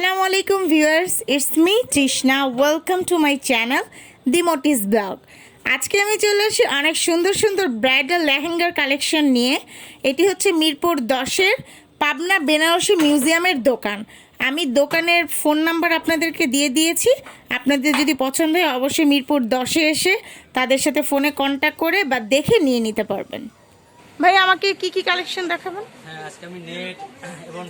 আসসালামু আলাইকুম viewers it's me Trishna welcome to my channel the Motis blog আজকে আমি চলে আসি অনেক সুন্দর সুন্দর ব্রাইডাল লেহেঙ্গার কালেকশন নিয়ে। এটি হচ্ছে মিরপুর দশের পাবনা বেনারসি মিউজিয়ামের দোকান। আমি দোকানের ফোন নাম্বার আপনাদেরকে দিয়ে দিয়েছি। আপনাদের যদি পছন্দ হয়, অবশ্যই মিরপুর দশে এসে তাদের সাথে ফোনে কন্ট্যাক্ট করে বা দেখে নিয়ে নিতে পারবেন। ভাই আমাকে কি কি কালেকশন দেখাবেন? হ্যাঁ আজকে আমি নেট এবং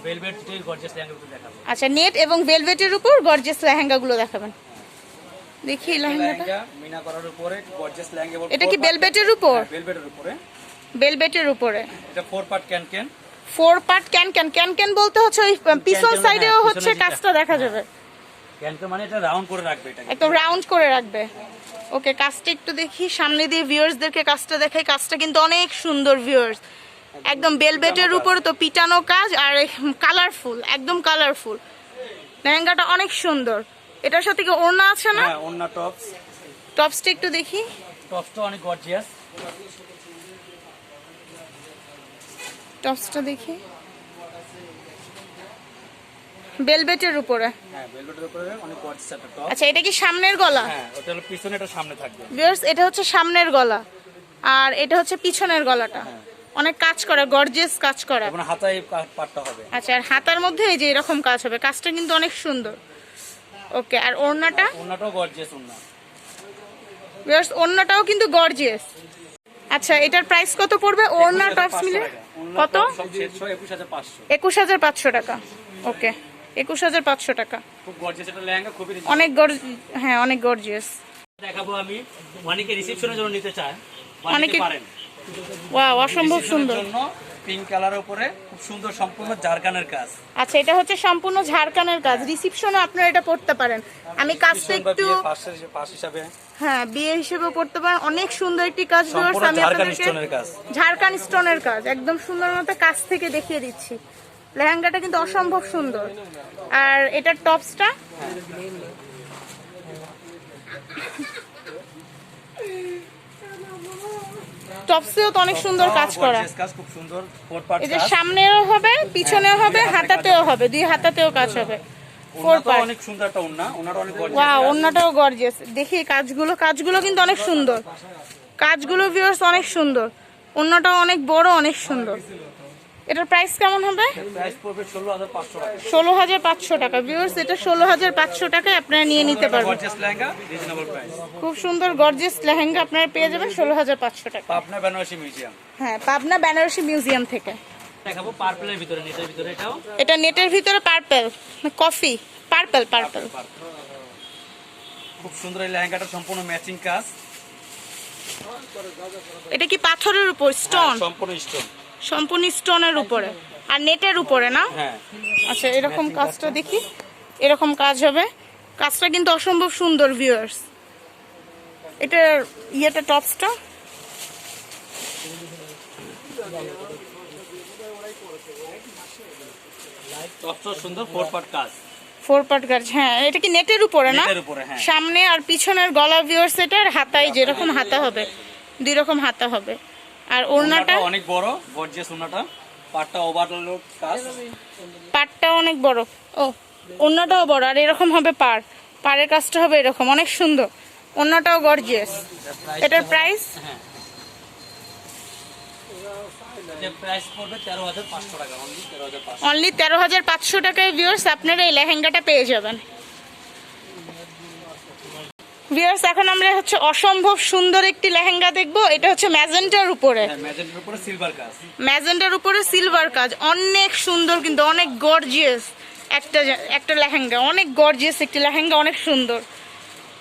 গর্জিয়াস ল্যাঙ্গুয়েজ দেখাবো। আচ্ছা নেট এবং ভেলভেটের উপর গর্জেস লেহেঙ্গাগুলো দেখাবেন। দেখি লেহেঙ্গাটা। লেহেঙ্গা মিনা করার উপরে গর্জিয়াস লেহেঙ্গা এটা কি বেলভেটের উপর? ভেলভেটের উপরে। বেলভেটের উপরে। এটা ফোর পার্ট ক্যান ক্যান four part can can can can বলতে হচ্ছে ওই পিছন সাইডেও হ্যাঁ, হচ্ছে কাজটা দেখা যাবে। ক্যান ক্যান মানে এটা রাউন্ড করে রাখবে এটাকে। একদম রাউন্ড করে রাখবে। ওকে কাজটা একটু দেখি। সামনে দিয়ে ভিউয়ার্সদেরকে কাজটা দেখাই। কাজটা কিন্তু অনেক সুন্দর ভিউয়ার্স একদম বেলভেটের উপর তো পিটানো কাজ আর কালারফুল একদম কালারফুল লেহেঙ্গাটা অনেক সুন্দর। এটার সাথে কি ওড়না আছে না? হ্যাঁ অন্য টপস টপসটা একটু দেখি। টপসটা অনেক গর্জিয়াস টপসটা দেখি। বেলভেটের উপরে। হ্যাঁ ভেলভেটের উপরে অনেক গর্জিয়াস একটা টপ আচ্ছা এটা কি সামনের গলা? হ্যাঁ ওটা হলো পিছনে এটা সামনে থাকবে। ভিউয়ার্স এটা হচ্ছে সামনের গলা। আর এটা হচ্ছে পিছনের গলাটা। অনেক কাজ করা গর্জিয়াস কাজ করা। এবং হাতায় পাটটা হবে। আচ্ছা আর হাতার মধ্যে এই যে এরকম কাজ হবে কাজটা কিন্তু অনেক সুন্দর। ওকে আর ওড়নাটা? গর্জিয়াস ভিউয়ার্স ওড়নাটাও কিন্তু গর্জিয়াস আচ্ছা এটার প্রাইস কত পড়বে? ওড়না টপস মিলে? কত? একুশ হাজার পাঁচশো টাকা। ওকে। একুশ হাজার পাঁচশো টাকা। অনেক হ্যাঁ অনেক গর্জিয়াস। দেখাবো আমি অনেকে রিসেপশনের জন্য নিতে চায় অনেকে- অনেকে ওয়াও অসম্ভব সুন্দর। পিঙ্ক কালারের উপরে খুব সুন্দর সম্পূর্ণ জারকানের কাজ। আচ্ছা এটা হচ্ছে সম্পূর্ণ ঝাড়খানের কাজ। রিসিপশনে আপনারা এটা পড়তে পারেন। আমি কাজটা ভীষণ একটু পাশ হিসাবে। হ্যাঁ বিয়ে হিসেবে পড়তে পারেন। অনেক সুন্দর একটি কাজ আমি আপনাদেরকে কাজ। ঝাড়খান স্টোনের কাজ। একদম সুন্দর মতো কাজ থেকে দেখিয়ে দিচ্ছি। লেহেঙ্গাটা কিন্তু অসম্ভব সুন্দর। আর এটার টপসটা? টপসেও তো অনেক সুন্দর কাজ করা। এই যে সামনেও হবে পিছনেও হ্যাঁ, হবে হাতাতেও হবে দুই হাতাতেও কাজ হবে। অনেক সুন্দর একটা ওন্না অনেক গর্জিয়াস দেখি কাজগুলো কাজগুলো কিন্তু অনেক সুন্দর। কাজগুলো ভিউয়ার্স অনেক সুন্দর। অন্যটাও অনেক বড় অনেক সুন্দর। এটার প্রাইস কেমন হবে? ষোলো হাজার পাঁচশো টাকা। ভিউয়ার্স এটা ষোলো হাজার পাঁচশো টাকায় আপনারা নিয়ে নিতে পারবেন। খুব সুন্দর গর্জিয়াস লেহেঙ্গা আপনারা পেয়ে যাবেন ষোলো হাজার পাঁচশো টাকা। পাবনা বেনারসি মিউজিয়াম। হ্যাঁ পাবনা বেনারসি মিউজিয়াম থেকে। দেখাবো পার্পলের ভিতরে নেটের ভিতরে এটাও। এটা নেটের ভিতরে পার্পেল কফি পার্পেল পার্পেল খুব সুন্দর এই লেহেঙ্গাটা সম্পূর্ণ ম্যাচিং কাজ এটা কি পাথরের উপর? স্টোন হ্যাঁ, সম্পূর্ণ স্টোন সম্পূর্ণ স্টোনের উপরে। আর নেটের উপরে না? হ্যাঁ। আচ্ছা এরকম কাজটা দেখি। এরকম কাজ হবে। কাজটা কিন্তু অসম্ভব সুন্দর ভিউয়ার্স এটার ইয়েটা টপসটা? ফোর পার্ট কাজ। হ্যাঁ। এটা কি নেটের উপরে না? হ্যাঁ। সামনে আর পিছনের গলা ভিউয়ার্স এটার হাতায় যেরকম হাতা হবে দুই রকম হাতা হবে। আর ওড়নাটা? অনেক বড় গর্জিয়াস ওড়নাটা। পাটটা ওভারলোড কাজ। পাড়টা অনেক বড়। ও ওড়নাটাও বড় আর এরকম হবে পাড় পাড়ের কাজটা হবে এরকম অনেক সুন্দর। ওড়নাটাও গর্জিয়াস। এটার প্রাইস অনলি তেরো হাজার পাঁচশো টাকায় ভিউয়ার্স আপনারা এই লেহেঙ্গাটা পেয়ে যাবেন। ভিউয়ার্স এখন আমরা হচ্ছে অসম্ভব সুন্দর একটি লেহেঙ্গা দেখব। এটা হচ্ছে ম্যাজেন্টার উপরে। হ্যাঁ ম্যাজেন্টের উপরে সিলভার কাজ। ম্যাজেন্টার উপরে সিলভার কাজ। অনেক সুন্দর কিন্তু অনেক গর্জিয়াস একটা একটা লেহেঙ্গা। অনেক গর্জিয়াস একটি লেহেঙ্গা অনেক সুন্দর।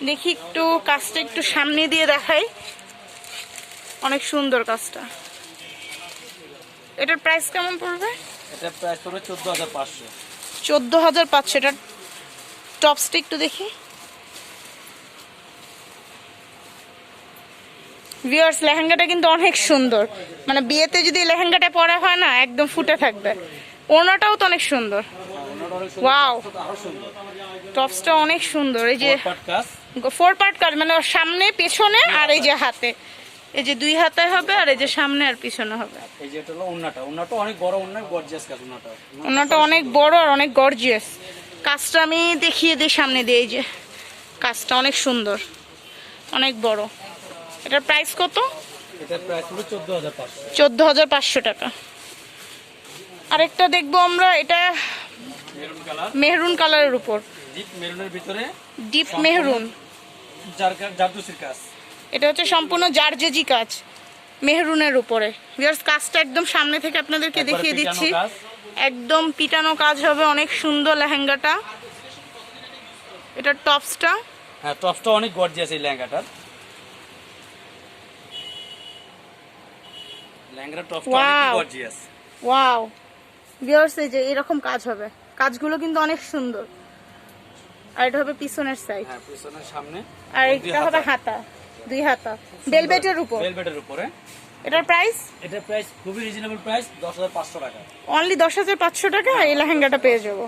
দেখি একটু কাজটা একটু সামনে দিয়ে দেখাই। অনেক সুন্দর কাজটা। এটার প্রাইস কেমন পড়বে? এটা প্রাইস পড়বে চোদ্দ হাজার পাঁচশো। চোদ্দ হাজার পাঁচশো। এটা টপসটা একটু দেখি। ভিউয়ার্স লেহেঙ্গাটা কিন্তু অনেক সুন্দর। মানে বিয়েতে যদি লেহেঙ্গাটা পরা হয় না একদম ফুটে থাকবে। ওনাটাও তো অনেক সুন্দর। ওয়াও টপসটা অনেক সুন্দর। এই যে ফোর পার্ট কাজ মানে ওর সামনে পেছনে আর এই যে হাতে। এই যে দুই হাতে হবে আর এই যে সামনে আর পিছনে হবে। এই যে এটা হলো ওন্নাটা ওন্নাটা অনেক বড় ওন্না গর্জিয়াস কাজ ওন্নাটা ওনাটা অনেক বড় আর অনেক গর্জিয়াস কাজটা আমি দেখিয়ে দিই সামনে দিয়ে এই যে। কাজটা অনেক সুন্দর। অনেক বড়। এটার প্রাইস কত? এটার প্রাইস হলো চোদ্দ হাজার পাঁচশো। টাকা। আরেকটা দেখব আমরা এটা মেরুন কালার। মেহরুন কালারের উপর। ডিপ মেরুনের ভিতরে ডিপ মেহরুন এটা হচ্ছে সম্পূর্ণ জারজেজি কাজ মেহরুনের উপরে। ভিউয়ার্স কাজটা একদম সামনে থেকে আপনাদেরকে দেখিয়ে দিচ্ছি। একদম পিটানো কাজ হবে অনেক সুন্দর লেহেঙ্গাটা। এটার টপসটা। হ্যাঁ টপসটা অনেক গর্জিয়াস এই লেহেঙ্গাটার। অনেক গর্জিয়াস ওয়াও ভিউয়ার্স এই যে এরকম কাজ হবে। কাজগুলো কিন্তু অনেক সুন্দর। আর এটা হবে পিছনের সাইড হ্যাঁ পিছনের সামনে। আর এটা হবে হাতা। দুই হাতা। বেলভেটের উপর। ভেলভেটের উপরে। এটার প্রাইস এটার প্রাইস খুবই রিজনেবল প্রাইস দশ হাজার পাঁচশো টাকা। অনলি এই লেহেঙ্গাটা পেয়ে যাব।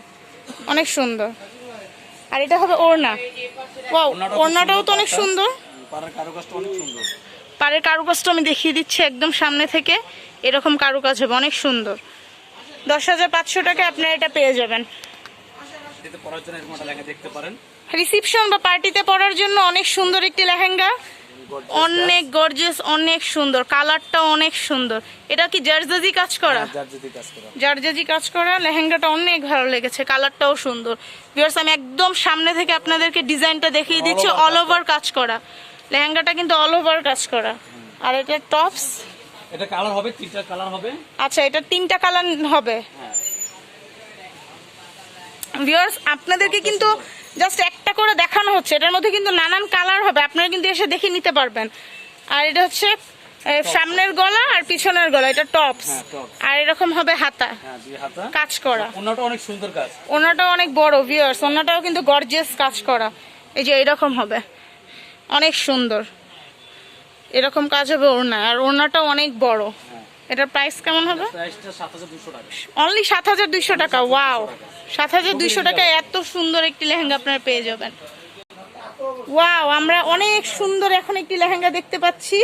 অনেক সুন্দর। আর এটা হবে ওড়না। ওড়নাটাও তো অনেক সুন্দর। পাড়ার কারুকাজটা অনেক সুন্দর। পাড়ের কারুকাজটা আমি দেখিয়ে দিচ্ছি একদম সামনে থেকে। এরকম কারুকাজ হবে অনেক সুন্দর। দশ হাজার পাঁচশো টাকা আপনারা এটা পেয়ে যাবেন। রিসিপশন বা পার্টিতে পরার জন্য অনেক সুন্দর একটি লেহেঙ্গা। অনেক গর্জিয়াস অনেক সুন্দর। কালারটা অনেক সুন্দর। এটা কি জারজাজি কাজ করা? করা। জারজাজি কাজ করা লেহেঙ্গাটা অনেক ভালো লেগেছে কালারটাও সুন্দর। আমি একদম সামনে থেকে আপনাদেরকে ডিজাইনটা দেখিয়ে দিচ্ছি অল ওভার কাজ করা। লেহেঙ্গাটা কিন্তু অল ওভার কাজ করা। আর এটা টপস এটা কালার হবে তিনটা কালার হবে। আচ্ছা এটা তিনটা কালার হবে। ভিউয়ার্স আপনাদেরকে কিন্তু জাস্ট একটা করে দেখানো হচ্ছে। এটার মধ্যে কিন্তু নানান কালার হবে। আপনারা কিন্তু এসে দেখে নিতে পারবেন। আর এটা হচ্ছে সামনের গলা আর পিছনের গলা। এটা টপস হ্যাঁ, আর এরকম হবে হাতা। হ্যাঁ কাজ করা। ওনাটা অনেক সুন্দর কাজ। ওনাটাও অনেক বড় ভিউয়ার্স ওনাটাও কিন্তু গর্জিয়াস কাজ করা। এই যে এরকম হবে। অনেক সুন্দর। এরকম কাজ হবে ওড়না আর ওড়নাটা অনেক বড়। এটার প্রাইস কেমন হবে? অনলি সাত হাজার দুইশো টাকা। ওয়াও সাত হাজার দুইশো টাকা এত সুন্দর একটি লেহেঙ্গা আপনারা পেয়ে যাবেন। ওয়াও আমরা অনেক সুন্দর এখন একটি লেহেঙ্গা দেখতে পাচ্ছি।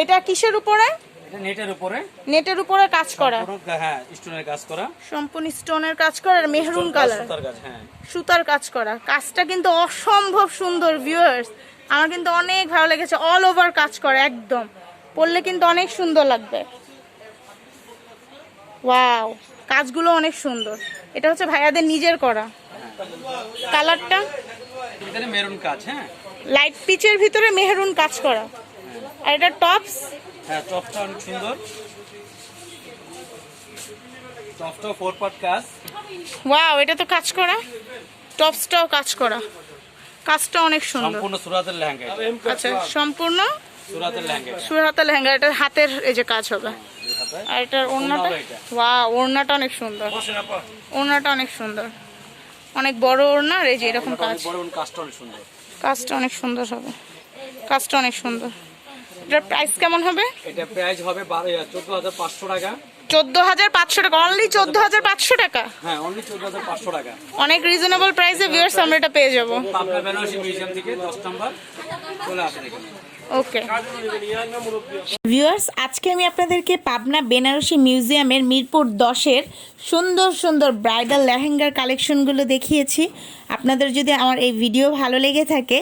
এটা কিসের উপরে? এটা নেটের উপরে। নেটের উপরে কাজ করা। হ্যাঁ স্টোনের কাজ করা। সম্পূর্ণ স্টোনের কাজ করা আর মেহরুন কালার। সুতার কাজ হ্যাঁ। সুতার কাজ করা। কাজটা কিন্তু অসম্ভব সুন্দর ভিউয়ার্স আমার কিন্তু অনেক ভালো লেগেছে অল ওভার কাজ করা একদম। পরলে কিন্তু অনেক সুন্দর লাগবে। ওয়াও কাজগুলো অনেক সুন্দর। এটা হচ্ছে ভাইয়াদের নিজের করা। কালারটা? মেরুন কাজ হ্যাঁ। লাইট পিচের ভিতরে মেহরুন কাজ করা। আর এটা টপস হ্যাঁ টপটা অনেক সুন্দর। টপটা ফোর পার্ট কাজ ওয়াও এটা তো কাজ করা। টপসটাও কাজ করা। কাজটা অনেক সুন্দর। সম্পূর্ণ সুরাতের লেহেঙ্গা আচ্ছা সম্পূর্ণ সুরাতের লেহেঙ্গা এটা। সুরহাতা লেহেঙ্গা এটার হাতের এই যে কাজ হবে। আর এটার ওড়নাটা ওড়নাও এটা। ওয়া ওড়নাটা অনেক সুন্দর। ওড়নাটা অনেক সুন্দর। অনেক বড় ওড়না আর এই যে এরকম কাজ। কাজটা অনেক সুন্দর। কাজটা অনেক সুন্দর হবে। কাজটা অনেক সুন্দর। এটার প্রাইস কেমন হবে? এটা প্রাইস হবে বারো চোদ্দ হাজার পাঁচশো টাকা। চোদ্দ হাজার পাঁচশো টাকা। অনলি চোদ্দ হাজার পাঁচশো টাকা। হ্যাঁ অনলি চোদ্দ হাজার পাঁচশো টাকা। অনেক রিজনেবল প্রাইসে ভিউয়ার্স আমরা এটা পেয়ে যাব। পাবনা বেনারসি মিউজিয়াম থেকে দশ নম্বর চলে আসেন এখানে ওকে ভিউয়ার্স আজকে আমি আপনাদেরকে পাবনা বেনারসি মিউজিয়ামের মিরপুর দশের সুন্দর সুন্দর ব্রাইডাল লেহেঙ্গার কালেকশনগুলো দেখিয়েছি। আপনাদের যদি আমার এই ভিডিও ভালো লেগে থাকে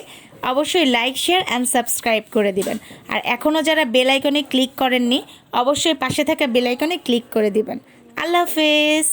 অবশ্যই লাইক শেয়ার অ্যান্ড সাবস্ক্রাইব করে দিবেন। আর এখনও যারা বেল আইকনে ক্লিক করেননি, অবশ্যই পাশে থাকা বেল আইকনে ক্লিক করে দিবেন। আল্লাহ হাফেজ।